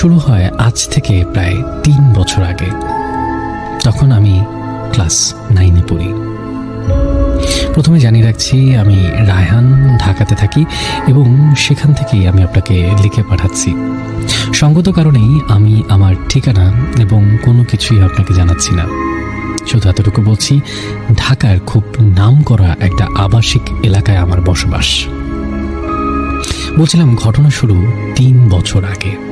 শুরু হয় আজ থেকে প্রায় তিন বছর আগে। তখন আমি ক্লাস নাইনে পড়ি। প্রথমে জানিয়ে রাখছি, আমি রায়হান, ঢাকাতে থাকি এবং সেখান থেকেই আমি আপনাকে লিখে পাঠাচ্ছি। সঙ্গত কারণেই আমি আমার ঠিকানা এবং কোনো কিছুই আপনাকে জানাচ্ছি না। শুধু এতটুকু বলছি, ঢাকার খুব নাম করা একটা আবাসিক এলাকায় আমার বসবাস। বলছিলাম, ঘটনা শুরু তিন বছর আগে।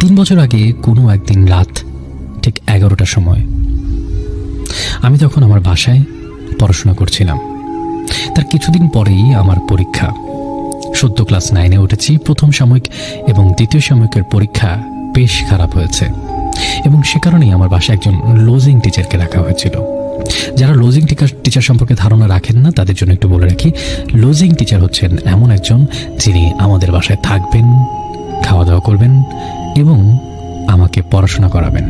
তিন বছর আগে কোনো একদিন রাত, ঠিক এগারোটার সময়, আমি তখন আমার বাসায় পড়াশোনা করছিলাম। তার কিছুদিন পরেই আমার পরীক্ষা। সদ্য ক্লাস নাইনে উঠেছি, প্রথম সাময়িক এবং দ্বিতীয় সাময়িকের পরীক্ষা বেশ খারাপ হয়েছে এবং সে কারণেই আমার বাসায় একজন লোজিং টিচারকে রাখা হয়েছিল। যারা লোজিং টিচার টিচার সম্পর্কে ধারণা রাখেন না, তাদের জন্য একটু বলে রাখি লোজিং টিচার হচ্ছেন এমন একজন যিনি আমাদের বাসায় থাকবেন খাওয়া দাওয়া করবেন এবং আমাকে পড়াশোনা করাবেন।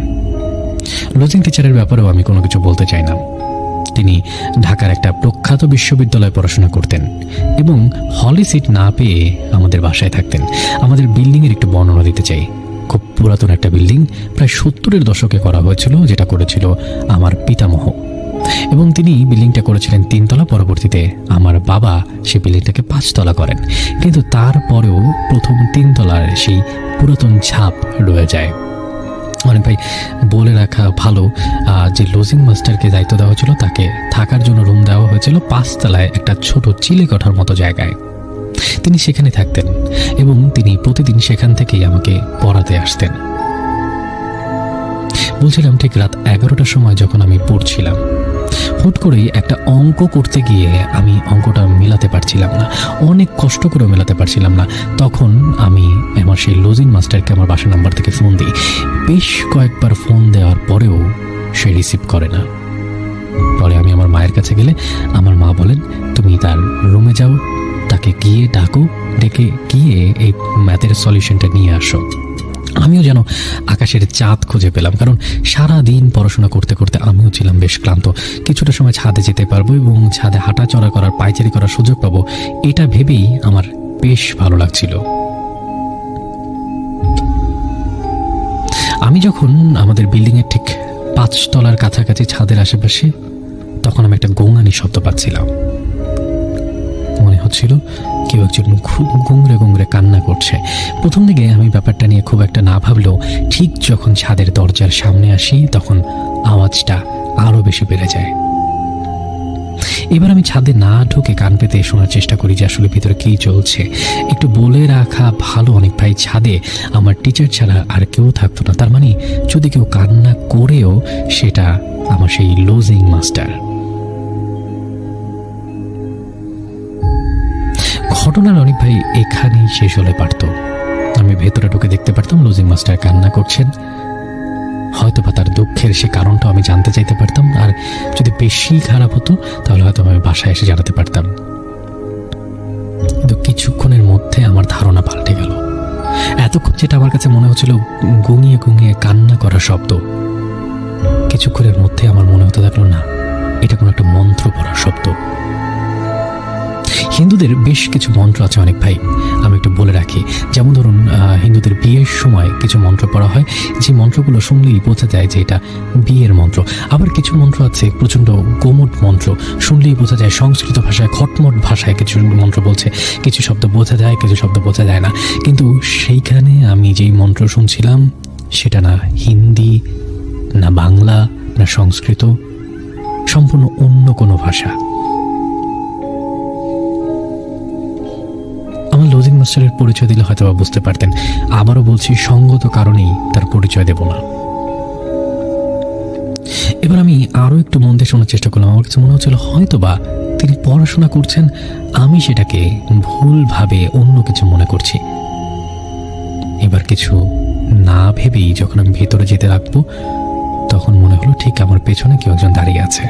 লোজিং টিচারের ব্যাপারেও আমি কোনো কিছু বলতে চাই না। তিনি ঢাকার একটা প্রখ্যাত বিশ্ববিদ্যালয়ে পড়াশোনা করতেন এবং হলি সিট না পেয়ে আমাদের বাসায় থাকতেন। আমাদের বিল্ডিংয়ের একটু বর্ণনা দিতে চাই। খুব পুরাতন একটা বিল্ডিং, প্রায় সত্তরের দশকে করা হয়েছিল, যেটা করেছিল আমার পিতামহ। এবং তিনি বিল্ডিংটা করেছিলেন তিনতলা পরবর্তীতে। আমার বাবা সেই বিল্ডিংটাকে পাঁচতলা করেন। কিন্তু তারপরেও প্রথম তিনতলার সেই পুরাতন ছাপ রয়ে যায়। অনেক ভাই, বলে রাখা ভালো যে লজিং মাস্টারকে দায়িত্ব দেওয়া হয়েছিল, তাকে থাকার জন্য রুম দেওয়া হয়েছিল পাঁচতলায় একটা ছোট চিলে কঠার মতো জায়গায়। তিনি সেখানে থাকতেন এবং তিনি প্রতিদিন সেখান থেকেই আমাকে পড়াতে আসতেন। বলছিলাম ঠিক রাত এগারোটার সময় যখন আমি পড়ছিলাম। হুট করেই একটা অঙ্ক করতে গিয়ে আমি অঙ্কটা মেলাতে পারছিলাম না। অনেক কষ্ট করে মেলাতে পারছিলাম না। তখন আমি আমার সেই লজিং মাস্টারকে আমার বাসা নাম্বার থেকে ফোন দিই। বেশ কয়েকবার ফোন দেওয়ার পরেও সে রিসিভ করে না। পরে আমি আমার মায়ের কাছে গেলে আমার মা বলেন, তুমি তার রুমে যাও, তাকে গিয়ে ডাকো, ডেকে গিয়ে এই ম্যাথের সলিউশনটা নিয়ে আসো। আমিও যেন আকাশের চাঁদ খুঁজে পেলাম, কারণ সারা দিন পড়াশোনা করতে করতে আমিও ছিলাম বেশ ক্লান্ত। কিছুটা সময় ছাদে যেতে পারব এবং ছাদে হাঁটাচলা করার, পায়চারি করার সুযোগ পাবো, এটা ভেবেই আমার বেশ ভালো লাগছিল। আমি যখন আমাদের বিল্ডিংয়ের ঠিক পাঁচতলার কাছাকাছি ছাদের আশেপাশে, তখন আমি একটা গোঙানি শব্দ পাচ্ছিলাম। হচ্ছিল কেউ একজন খুব গুংরে গুংরে কান্না করছে। প্রথম দিকে আমি ব্যাপারটা নিয়ে খুব একটা না ভাবলেও ঠিক যখন ছাদের দরজার সামনে আসি, তখন আওয়াজটা আরও বেশি বেড়ে যায়। এবার আমি ছাদে না ঢুকে কান পেতে শোনার চেষ্টা করি যে আসলে ভিতরে কী চলছে। একটু বলে রাখা ভালো অনেক ভাই ছাদে। আমার টিচার ছাড়া আর কেউ থাকতো না। তার মানে যদি কেউ কান্না করেও সেটা আমার সেই লোজিং মাস্টার ঘটনার অনেক ভাই এখানেই শেষ হলে পারত। আমি ভেতরে ঢুকে দেখতে পারতাম লজিং মাস্টার কান্না করছেন। হয়তো বা তার দুঃখের সে কারণটা আমি জানতে চাইতে পারতাম, আর যদি বেশি খারাপ হতো, তাহলে হয়তো আমি বাসায় এসে জানাতে পারতাম। কিন্তু কিছুক্ষণের মধ্যে আমার ধারণা পাল্টে গেল। এতক্ষণ যেটা আমার কাছে মনে হচ্ছিল, গুঙিয়ে গুঙিয়ে কান্না করা শব্দ। কিছুক্ষণের মধ্যে আমার মনে হতে থাকল না, এটা কোনো একটা মন্ত্র পড়ার শব্দ। হিন্দুদের বেশ কিছু মন্ত্র আছে অনেক ভাই। আমি একটু বলে রাখি, যেমন ধরুন হিন্দুদের বিয়ের সময় কিছু মন্ত্র পড়া হয়, যে মন্ত্রগুলো শুনলেই বোঝা যায় যে এটা বিয়ের মন্ত্র। আবার কিছু মন্ত্র আছে, প্রচণ্ড গোমট মন্ত্র, শুনলেই বোঝা যায় সংস্কৃত ভাষায়, খটমট ভাষায় কিছু মন্ত্র বলছে। কিছু শব্দ বোঝা যায়, কিছু শব্দ বোঝা যায় না। কিন্তু সেইখানে আমি যেই মন্ত্র শুনছিলাম, সেটা না হিন্দি, না বাংলা, না সংস্কৃত, সম্পূর্ণ অন্য কোনো ভাষা। আমার লজিং মাস্টারের পরিচয় দিলে হয়তো বুঝতে পারতেন। আবারও বলছি, সঙ্গত কারণেই তার পরিচয় দেব না। এবার আমি আরও একটু মন দিয়ে শোনার চেষ্টা করলাম। আমার কাছে মনে হচ্ছিল হয়তো বা তিনি পড়াশোনা করছেন, আমি সেটাকে ভুলভাবে অন্য কিছু মনে করছি। এবার কিছু না ভেবেই যখন আমি ভেতরে যেতে লাগবো, তখন মনে হলো, ঠিক আমার পেছনে কেউ একজন দাঁড়িয়ে আছে।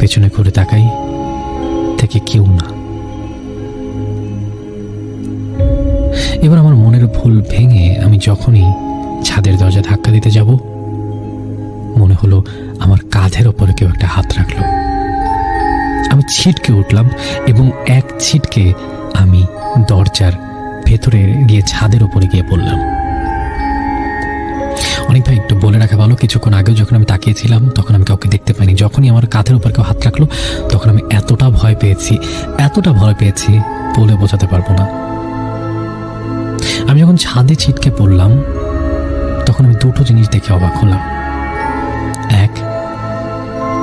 পেছনে ঘুরে তাকাই থেকে কেউ না। এবার আমার মনের ভুল ভেঙে আমি যখনই ছাদের দরজা ধাক্কা দিতে যাব, মনে হলো আমার কাঁধের ওপরে কেউ একটা হাত রাখল। আমি ছিটকে উঠলাম এবং এক ছিটকে আমি দরজার ভেতরে গিয়ে ছাদের ওপরে গিয়ে পড়লাম। অনেক ভাই একটু বলে রাখা ভালো। কিছুক্ষণ আগেও যখন আমি তাকিয়েছিলাম, তখন আমি কাউকে দেখতে পাইনি। যখনই আমার কাঁধের উপর কেউ হাত রাখল, তখন আমি এতটা ভয় পেয়েছি, এতটা ভয় পেয়েছি বলে বোঝাতে পারব না। আমি যখন ছাদে ছিটকে পড়লাম, তখন আমি দুটো জিনিস দেখে অবাক হলাম। এক,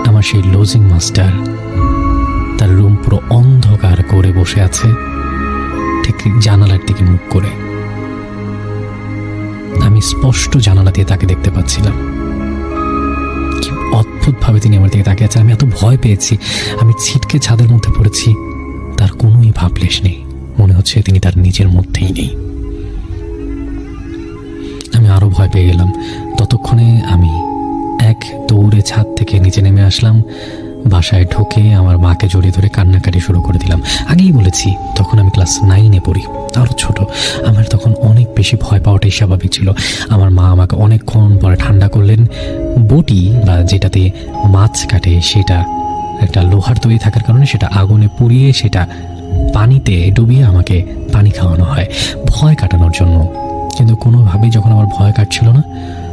আমার সেই লজিং মাস্টার, তার রুম পুরো অন্ধকার করে বসে আছে, ঠিক জানালার দিকে মুখ করে। স্পষ্ট জানালা দিয়ে তাকে দেখতে পাচ্ছিলাম। অদ্ভুতভাবে তিনি আমার দিকে তাকিয়ে আছেন। আমি এত ভয় পেয়েছি। আমি ছিটকে ছাদের মধ্যে পড়েছি। তার কোনোই ভাবলেশ নেই। মনে হচ্ছে তিনি তার নিজের মধ্যেই নেই। আমি আরও ভয় পেয়ে গেলাম। ততক্ষণে আমি এক দৌড়ে ছাদ থেকে নিচে নেমে আসলাম। বাসায় ঢুকে আমার মাকে জড়িয়ে ধরে কান্নাকাটি শুরু করে দিলাম। আগেই বলেছি, তখন আমি ক্লাস নাইনে পড়ি আরও ছোট। আমার তখন অনেক বেশি ভয় পাওয়াটাই স্বাভাবিক ছিল। আমার মা আমাকে অনেকক্ষণ পরে ঠান্ডা করলেন। বটি বা যেটাতে মাছ কাটে, সেটা একটা লোহার তৈরি থাকার কারণে সেটা আগুনে পুড়িয়ে সেটা পানিতে ডুবিয়ে আমাকে পানি খাওয়ানো হয়, ভয় কাটানোর জন্য। কিন্তু কোনোভাবেই যখন আমার ভয় কাটছিল না,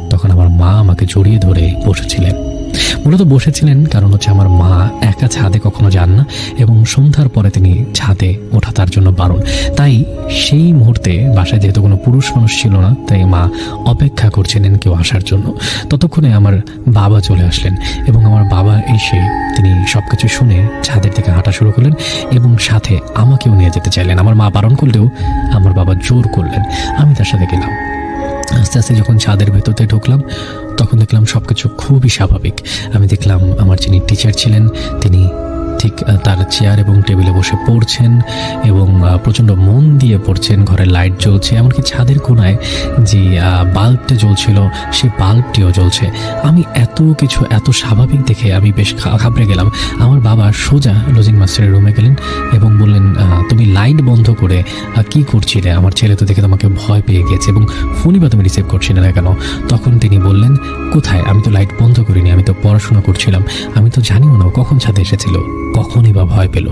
তখন আমার মা আমাকে জড়িয়ে ধরে বসেছিলেন। মূলত বসেছিলেন কারণ হচ্ছে আমার মা একা ছাদে কখনো যান না এবং সন্ধ্যার পরে তিনি ছাদে ওঠা তার জন্য বারণ। তাই সেই মুহূর্তে বাসায় যেহেতু কোনো পুরুষ মানুষ ছিল না, তাই মা অপেক্ষা করছিলেন কেউ আসার জন্য। ততক্ষণে আমার বাবা চলে আসলেন এবং আমার বাবা এসে তিনি সব কিছু শুনে ছাদের থেকে হাঁটা শুরু করলেন এবং সাথে আমাকেও নিয়ে যেতে চাইলেন। আমার মা বারণ করলেও আমার বাবা জোর করলেন। আমি তার সাথে গেলাম। আস্তে আস্তে যখন ছাদের ভেতরতে ঢুকলাম, তখন দেখলাম সব কিছু খুবই স্বাভাবিক। আমি দেখলাম আমার যিনি টিচার ছিলেন, তিনি ঠিক তার চেয়ার এবং টেবিলে বসে পড়ছেন এবং প্রচণ্ড মন দিয়ে পড়ছেন ঘরে লাইট জ্বলছে, এমনকি ছাদের কোনায় যে বাল্বটা জ্বলছিল সেই বাল্বটিও জ্বলছে। আমি এত কিছু, এত স্বাভাবিক দেখে আমি বেশ ঘাবড়ে গেলাম। আমার বাবা সোজা লজিং মাস্টারের রুমে গেলেন এবং বললেন তুমি লাইট বন্ধ করে কি করছিলে? আমার ছেলে তো দেখে তোমাকে ভয় পেয়ে গেছে এবং ফোনই বা তুমি রিসিভ করছিলে না কেন? তখন তিনি বললেন, কোথায়? আমি তো লাইট বন্ধ করিনি, আমি তো পড়াশোনা করছিলাম। আমি তো জানিও না কখন ছাদে এসেছিল? কখনই বা ভয় পেল।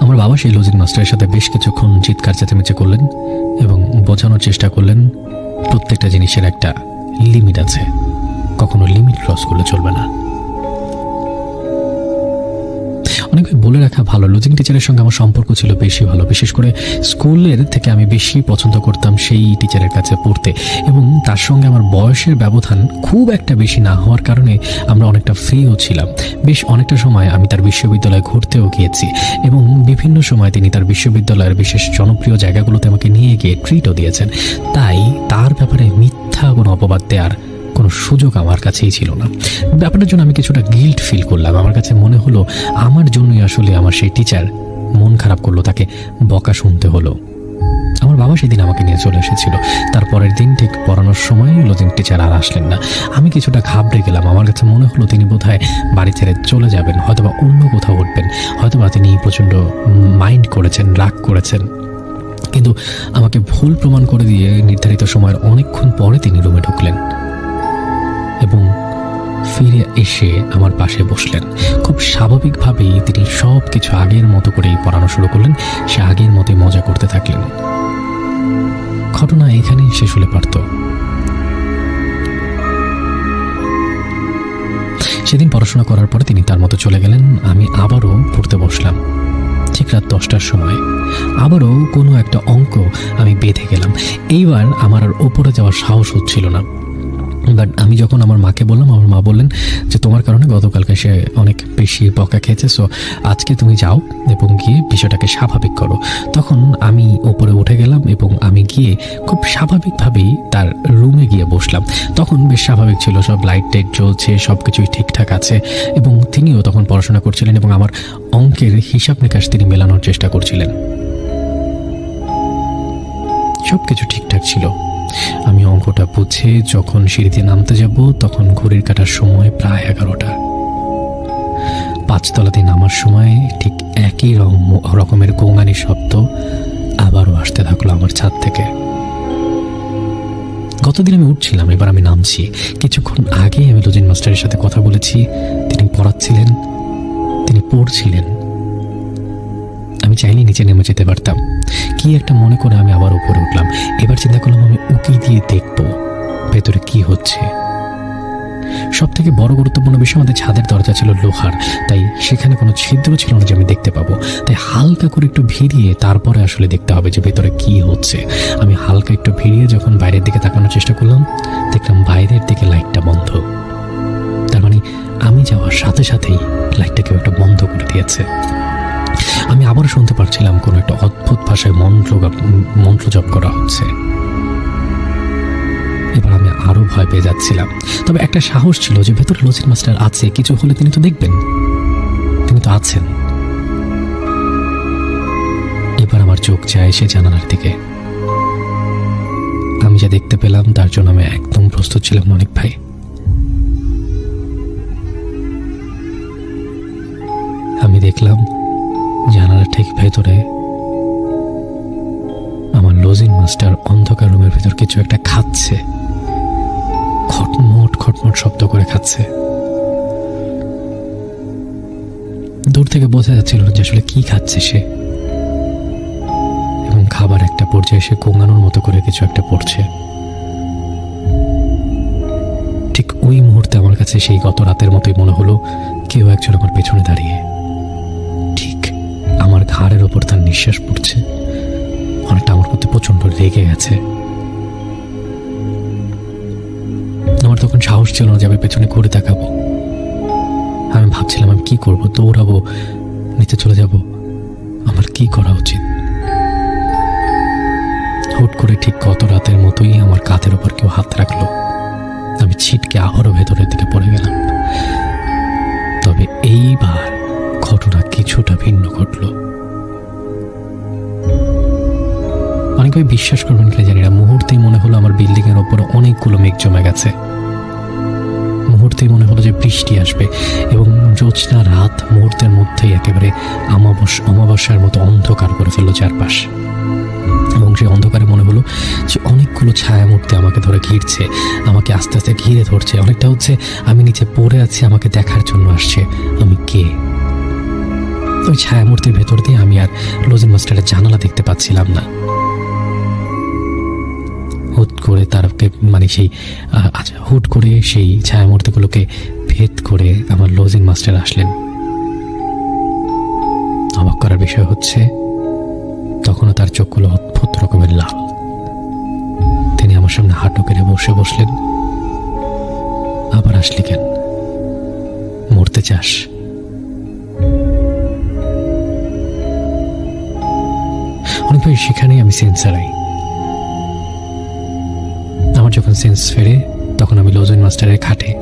আমার বাবা সেই লজিক মাস্টারের সাথে বেশ কিছুক্ষণ চিৎকার চেঁচামেচি করলেন এবং বোঝানোর চেষ্টা করলেন, প্রত্যেকটা জিনিসের একটা লিমিট আছে। কখনো লিমিট ক্রস করলে চলবে না। অনেক বলে রাখা ভালো। লজিং টিচারের সঙ্গে আমার সম্পর্ক ছিল বেশি ভালো। বিশেষ করে স্কুলের থেকে আমি বেশি পছন্দ করতাম সেই টিচারের কাছে পড়তে। এবং তার সঙ্গে আমার বয়সের ব্যবধান খুব একটা বেশি না হওয়ার কারণে আমরা অনেকটা ফ্রিও ছিলাম। বেশ অনেকটা সময় আমি তার বিশ্ববিদ্যালয়ে ঘুরতেও গিয়েছি এবং বিভিন্ন সময় তিনি তার বিশ্ববিদ্যালয়ের বিশেষ জনপ্রিয় জায়গাগুলোতে আমাকে নিয়ে গিয়ে ট্রিটও দিয়েছেন। তাই তার ব্যাপারে মিথ্যা কোনো অপবাদ দেওয়ার কোনো সুযোগ আমার কাছেই ছিল না। ব্যাপারটার জন্য আমি কিছুটা গিল্ট ফিল করলাম। আমার কাছে মনে হলো, আমার জন্যই আসলে আমার সেই টিচার মন খারাপ করল, তাকে বকা শুনতে হলো। আমার বাবা সেদিন আমাকে নিয়ে চলে এসেছিল। তারপরের দিন ঠিক পড়ানোর সময় লজিং টিচার আর আসলেন না। আমি কিছুটা ঘাবড়ে গেলাম। আমার কাছে মনে হলো, তিনি বোধহয় বাড়ি ছেড়ে চলে যাবেন, হয়তোবা অন্য কোথাও উঠবেন, হয়তোবা তিনি প্রচণ্ড মাইন্ড করেছেন, রাগ করেছেন। কিন্তু আমাকে ভুল প্রমাণ করে দিয়ে নির্ধারিত সময়ের অনেকক্ষণ পরে তিনি রুমে ঢুকলেন। এবং ফিরে এসে আমার পাশে বসলেন। খুব স্বাভাবিকভাবেই তিনি সব কিছু আগের মতো করেই পড়ানো শুরু করলেন। সে আগের মতোই মজা করতে থাকলেন। ঘটনা এখানেই শেষ হলে পারত। সেদিন পড়াশোনা করার পরে তিনি তার মতো চলে গেলেন। আমি আবারও পড়তে বসলাম। ঠিক রাত দশটার সময়। আবারও কোনো একটা অঙ্ক আমি বেঁধে গেলাম। এইবার আমার আর ওপরে যাওয়ার সাহস হচ্ছিল না। বাট আমি যখন আমার মাকে বললাম, আমার মা বললেন যে তোমার কারণে গতকালকে সে অনেক বেশি বকা খেয়েছে সো আজকে তুমি যাও এবং গিয়ে বিষয়টাকে স্বাভাবিক করো। তখন আমি ওপরে উঠে গেলাম এবং আমি গিয়ে খুব স্বাভাবিকভাবেই তার রুমে গিয়ে বসলাম। তখন বেশ স্বাভাবিক ছিল, সব লাইট টাইট জ্বলছে সব কিছুই ঠিকঠাক আছে এবং তিনিও তখন পড়াশোনা করছিলেন এবং আমার অঙ্কের হিসাব নিকাশ তিনি মেলানোর চেষ্টা করছিলেন। সব কিছু ঠিকঠাক ছিল। আমি অঙ্কটা বুঝে যখন সিঁড়িতে নামতে যাব, তখন ঘড়ির কাটার সময় প্রায় এগারোটা। পাঁচতলাতে নামার সময় ঠিক একই রকম- রকমের গোঙানি শব্দ আবারও আসতে থাকল আমার ছাদ থেকে। গতদিন আমি উঠছিলাম, এবার আমি নামছি। কিছুক্ষণ আগেই আমি লজিন মাস্টারের সাথে কথা বলেছি। তিনি পড়াচ্ছিলেন, তিনি পড়ছিলেন। আমি চাইলে নিচে নেমে যেতে পারতাম। কি একটা মনে করে আমি আবার উপরে উঠলাম। এবার চিন্তা করলাম আমি উকি দিয়ে দেখব ভেতরে কি হচ্ছে। সব থেকে বড় গুরুত্বপূর্ণ বিষয় আমাদের ছাদের দরজা ছিল লোহার, তাই সেখানে কোনো ছিদ্র ছিল না যে আমি দেখতে পাবো। তাই হালকা করে একটু ভিড়িয়ে তারপরে আসলে দেখতে হবে যে ভেতরে কি হচ্ছে। আমি হালকা একটু ভিড়িয়ে যখন বাইরের দিকে তাকানোর চেষ্টা করলাম, দেখলাম বাইরের দিকে লাইটটা বন্ধ। তার মানে আমি যাওয়ার সাথে সাথেই লাইটটা কেউ একটা বন্ধ করে দিয়েছে। আমি আবার শুনতে পারছিলাম কোনো একটা অদ্ভুত ভাষায় মন্ত্র মন্ত্র জপ করা হচ্ছে। এবার আমি আরও ভয় পেয়ে যাচ্ছিলাম। তবে একটা সাহস ছিল যে ভেতরে লজিক মাস্টার আছে, কিছু হলে তিনি তো দেখবেন। তিনি তো আছেন। এবার আমার চোখ যায় সে জানালার দিকে। আমি যা দেখতে পেলাম, তার জন্য আমি একদম প্রস্তুত ছিলাম, অনেক ভাই। আমি দেখলাম জানালার ঠিক ভেতরে আমার লজিন মাস্টার অন্ধকার রুমের ভেতর কিছু একটা খাচ্ছে। খটমট খটমট শব্দ করে খাচ্ছে। দূর থেকে বোঝা যাচ্ছিল যে আসলে কি খাচ্ছে সে। এবং খাবার একটা পর্যায়ে সে কোঙানোর মতো করে কিছু একটা পড়ছে। ঠিক ওই মুহূর্তে আমার কাছে সেই গত রাতের মতোই মনে হলো কেউ একজন আমার পেছনে দাঁড়িয়ে। আমার ঘাড়ের ওপর তার নিঃশ্বাস পড়ছে। অনেকটা আমার প্রতি প্রচণ্ড রেগে গেছে। আমার তখন সাহস ছিল না যে আমি পেছনে ঘুরে তাকাবো আমি ভাবছিলাম আমি কি করব, দৌড়াবো, নিচে চলে যাব। আমার কি করা উচিত? বিশ্বাস করবেন কিনা জানি না মুহূর্তেই মনে হলো আমার বিল্ডিং এর ওপর অনেকগুলো মেঘ জমে গেছে। মুহূর্তেই মনে হলো যে বৃষ্টি আসবে এবং জ্যোৎস্না রাত মুহূর্তের মধ্যেই একেবারে আমাবস, অমাবস্যার মতো অন্ধকার করে ফেলল চারপাশ। এবং সেই অন্ধকারে মনে হলো যে অনেকগুলো ছায়া মূর্তি আমাকে ধরে ঘিরছে, আমাকে আস্তে আস্তে ঘিরে ধরছে। অনেকটা হচ্ছে আমি নিচে পড়ে আছি, আমাকে দেখার জন্য আসছে। আমি কে? ওই ছায়ামূর্তির ভেতর দিয়ে আমি আর লজিন মাস্টারের জানালা দেখতে পাচ্ছিলাম না। হুট করে তারকে মানে সেই আচ্ছা হুট করে সেই ছায়ামূর্তিগুলোকে ভেদ করে আমার লজিং মাস্টার আসলেন। অবাক করার বিষয় হচ্ছে, তখনও তার চোখগুলো অদ্ভুত রকমের লাল। তিনি আমার সামনে হাঁটু কেড়ে বসে বসলেন। আবার আসলি কেন? মরতে চাস? অনেক সেখানেই আমি সেন্সারাই যখন সেন্স ফেরে, তখন আমি লোজন মাস্টারের খাটে।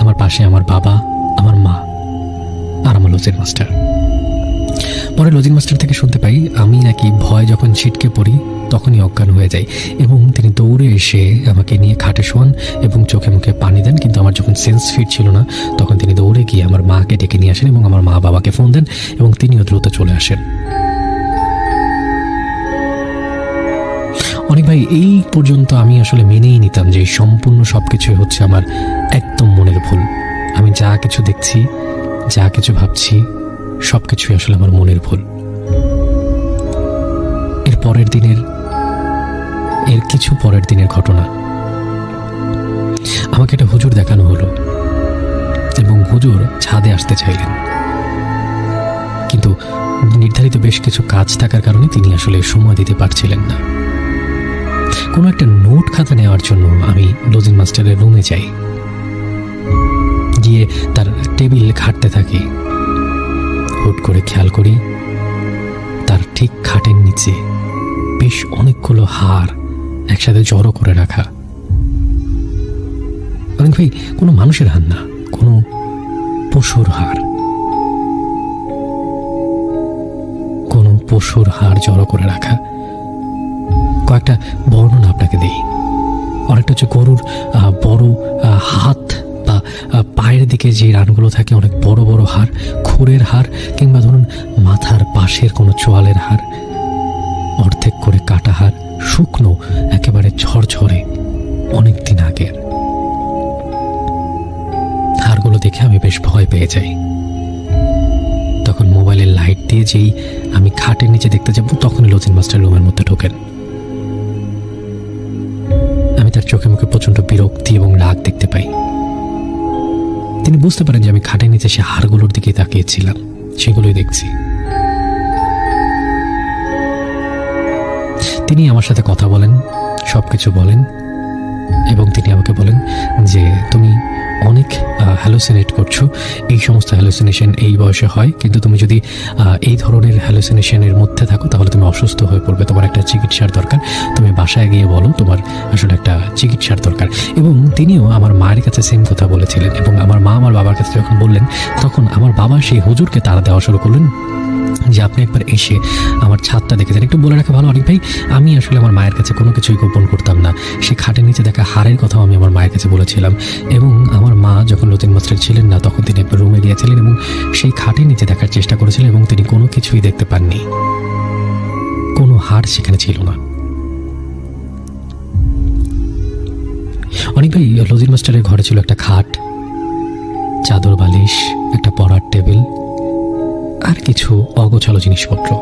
আমার পাশে আমার বাবা, আমার মা, আর আমার লোজেন মাস্টার। পরে লজিং মাস্টার থেকে শুনতে পাই, আমি নাকি ভয় যখন ছিটকে পড়ি, তখনই অজ্ঞান হয়ে যাই। এবং তিনি দৌড়ে এসে আমাকে নিয়ে খাটে শোয়ান এবং চোখে মুখে পানি দেন, কিন্তু আমার যখন সেন্স ফিট ছিল না, তখন তিনি দৌড়ে গিয়ে আমার মাকে ডেকে নিয়ে আসেন এবং আমার মা বাবাকে ফোন দেন এবং তিনিও দ্রুত চলে আসেন। অনেক ভাই, এই পর্যন্ত আমি আসলে মেনেই নিতাম যে সম্পূর্ণ সব কিছুই হচ্ছে আমার একদম মনের ভুল। আমি যা কিছু দেখছি, যা কিছু ভাবছি সব কিছুই আসলে আমার মনের ভুল। এর পরের দিনের, এর কিছু পরের দিনের ঘটনা। আমাকে একটা হুজুর দেখানো হলো এবং হুজুর ছাদে আসতে চাইলেন। কিন্তু নির্ধারিত বেশ কিছু কাজ থাকার কারণে তিনি আসলে সময় দিতে পারছিলেন না। কোনো একটা নোট খাতা নেওয়ার জন্য আমি লজিং মাস্টারের রুমে যাই। গিয়ে তার টেবিল ঘাটতে থাকি। হুট করে খেয়াল করি, তার ঠিক খাটের নিচে বেশ অনেকগুলো হার একসাথে জড়ো করে রাখা। অনেক ভাই, কোনো মানুষের হার না, কোনো পশুর হার। কোনো পশুর হার জড়ো করে রাখা। কয়েকটা বর্ণনা আপনাকে দিই। অনেকটা হচ্ছে গরুর বড় হাত বা পায়ের দিকে যে রানগুলো থাকে, অনেক বড় বড় হার খুরের হার কিংবা ধরুন মাথার পাশের কোনো চোয়ালের হার অর্ধেক করে কাটা হার শুকনো, একেবারে ঝরঝরে, অনেক দিন আগের। হাড়গুলো দেখে আমি বেশ ভয় পেয়ে যাই। তখন মোবাইলের লাইট দিয়ে যেই আমি খাটের নিচে দেখতে যাব, তখনই লজিন মাস্টার রুমের মধ্যে ঢোকেন। তার চোখে মুখে প্রচণ্ড বিরক্তি এবং রাগ দেখতে পাই। তিনি বুঝতে পারেন যে আমি খাটের নিচে সে হাড়গুলোর দিকে তাকিয়েছিলাম। সেগুলোই দেখছি। তিনি আমার সাথে কথা বলেন সব কিছু বলেন এবং তিনি আমাকে বলেন যে হ্যালোসিনেট করছ, এই সমস্ত হ্যালোসিনেশন এই বয়সে হয়। কিন্তু তুমি যদি এই ধরনের হ্যালোসিনেশনের মধ্যে থাকো, তাহলে তুমি অসুস্থ হয়ে পড়বে। তোমার একটা চিকিৎসার দরকার। তুমি বাসায় গিয়ে বলো, তোমার আসলে একটা চিকিৎসার দরকার। এবং তিনিও আমার মায়ের কাছে সেম কথা বলেছিলেন। এবং আমার মা আমার বাবার কাছে যখন বললেন, তখন আমার বাবা সেই হুজুরকে তারা দেওয়া শুরু করলেন। যে আপনি একবার এসে আমার ছাদটা দেখেছেন একটু বলে রাখা ভালো, অনেক ভাই, আমি আসলে আমার মায়ের কাছে কোনো কিছুই গোপন করতাম না। সে খাটের নিচে দেখা হারের কথাও আমি আমার মায়ের কাছে বলেছিলাম। এবং আমার মা যখন লতিন মাস্টার ছিলেন না, তখন তিনি একবার রুমে গিয়েছিলেন এবং সেই খাটের নিচে দেখার চেষ্টা করেছিলেন এবং তিনি কোনো কিছুই দেখতে পাননি। কোনো হার সেখানে ছিল না। অনেক ভাই লজিন মাস্টারের ঘরে ছিল একটা খাট, চাদর বালিশ, একটা পড়ার টেবিল আর কিছু অগোছালো জিনিসপত্র।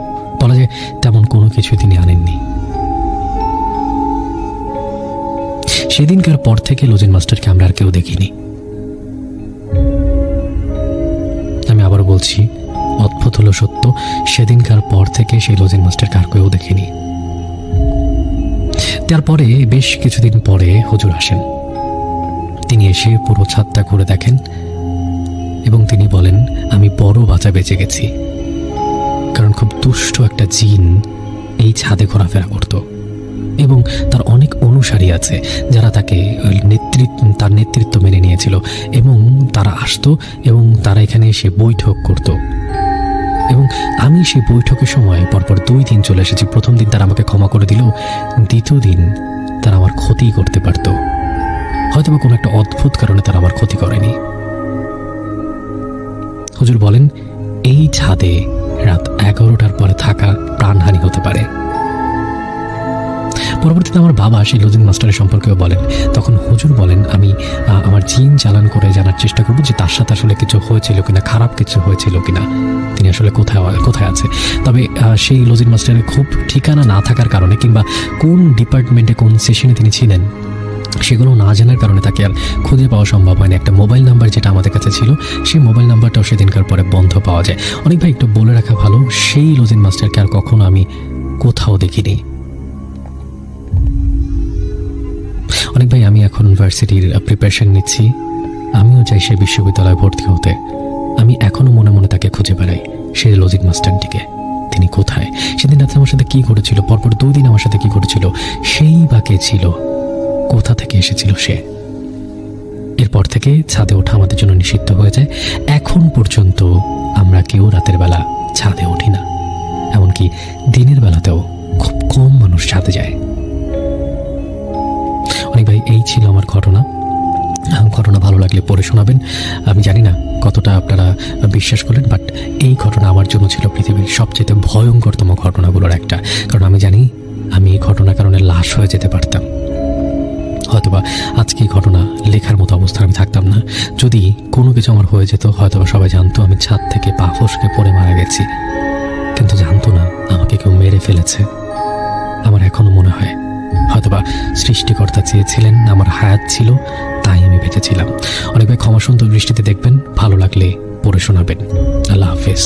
বলা যায় তেমন কোনো কিছু তিনি আনেননি। সেদিনকার পর থেকে লোজেন মাস্টারকে আমরা আর কেউ দেখিনি। আমি আবার বলছি, অদ্ভুত হলো সত্য, সেদিনকার পর থেকে সেই লোজেন মাস্টারকে আর কেউ দেখিনি। তারপরে বেশ কিছুদিন পরে হুজুর আসেন। তিনি এসে পুরো ছাদটা ঘুরে দেখেন। এবং তিনি বলেন, আমি বড় বাঁচা বেঁচে গেছি। কারণ খুব দুষ্ট একটা জিন এই ছাদে ঘোরাফেরা করত। এবং তার অনেক অনুসারী আছে যারা তাকে নেতৃত্ব তার নেতৃত্ব মেনে নিয়েছিল এবং তারা আসতো এবং তারা এখানে এসে বৈঠক করত। এবং আমি সেই বৈঠকের সময় পরপর দুই দিন চলে এসেছি। প্রথম দিন তারা আমাকে ক্ষমা করে দিল, দ্বিতীয় দিন তারা আমার ক্ষতি করতে পারত। হয়তো বা কোনো একটা অদ্ভুত কারণে তারা আমার ক্ষতি করেনি। হুজুর বলেন, এই ছাদে রাত এগারোটার পরে থাকা প্রাণহানি হতে পারে। পরবর্তীতে আমার বাবা সেই লজিং মাস্টারের সম্পর্কেও বলেন। তখন হুজুর বলেন, আমি আমার জিন চালান করে জানার চেষ্টা করব যে তার সাথে আসলে কিছু হয়েছিল কিনা, খারাপ কিছু হয়েছিল কিনা। তিনি আসলে কোথায় কোথায় আছে? তবে সেই লজিং মাস্টারের খুব ঠিকানা না থাকার কারণে কিংবা কোন ডিপার্টমেন্টে কোন সেশনে তিনি ছিলেন সেগুলো না জানার কারণে তাকে আর খুঁজে পাওয়া সম্ভব হয়নি। একটা মোবাইল নাম্বার যেটা আমাদের কাছে ছিল, সেই মোবাইল নাম্বারটাও সেদিনকার পরে বন্ধ পাওয়া যায়। অনেক ভাই একটু বলে রাখা ভালো, সেই লজিন মাস্টারকে আর কখনো আমি কোথাও দেখিনি। অনেক ভাই, আমি এখন ইউনিভার্সিটির প্রিপারেশন নিচ্ছি। আমিও চাই সেই বিশ্ববিদ্যালয়ে ভর্তি হতে। আমি এখনও মনে মনে তাকে খুঁজে বেড়াই সেই লজিক মাস্টারটিকে। তিনি কোথায়? সেদিন রাতে আমার সাথে কি ঘটেছিল? পরপর দুই দিন আমার সাথে কি ঘটেছিল? সেই বা কে ছিল কোথা থেকে এসেছিল সে? এরপর থেকে ছাদে ওঠা আমাদের জন্য নিষিদ্ধ হয়ে যায়। এখন পর্যন্ত আমরা কেউ রাতের বেলা ছাদে উঠি না। এমনকি দিনের বেলাতেও খুব কম মানুষ ছাদে যায়। অনেক ভাই, এই ছিল আমার ঘটনা। ঘটনা ভালো লাগলে পড়ে শোনাবেন। আমি জানি না কতটা আপনারা বিশ্বাস করলেন বাট এই ঘটনা আমার জন্য ছিল পৃথিবীর সবচেয়ে ভয়ঙ্করতম ঘটনাগুলোর একটা। কারণ আমি জানি, আমি এই ঘটনার কারণে লাশ হয়ে যেতে পারতাম। হয়তোবা আজকে ঘটনা লেখার মতো অবস্থায় আমি থাকতাম না। যদি কোনো কিছু আমার হয়ে যেত, হয়তোবা সবাই জানতো আমি ছাদ থেকে পা ফসকে পড়ে মারা গেছি। কিন্তু জানতো না, আমাকে কেউ মেরে ফেলেছে। আমার এখনও মনে হয়, হয়তোবা সৃষ্টিকর্তা চেয়েছিলেন, আমার হায়াত ছিল, তাই আমি বেঁচেছিলাম। অনেক ভাই ক্ষমা সুন্দর দৃষ্টিতে দেখবেন, ভালো লাগলে পড়ে শোনাবেন। আল্লাহ হাফেজ।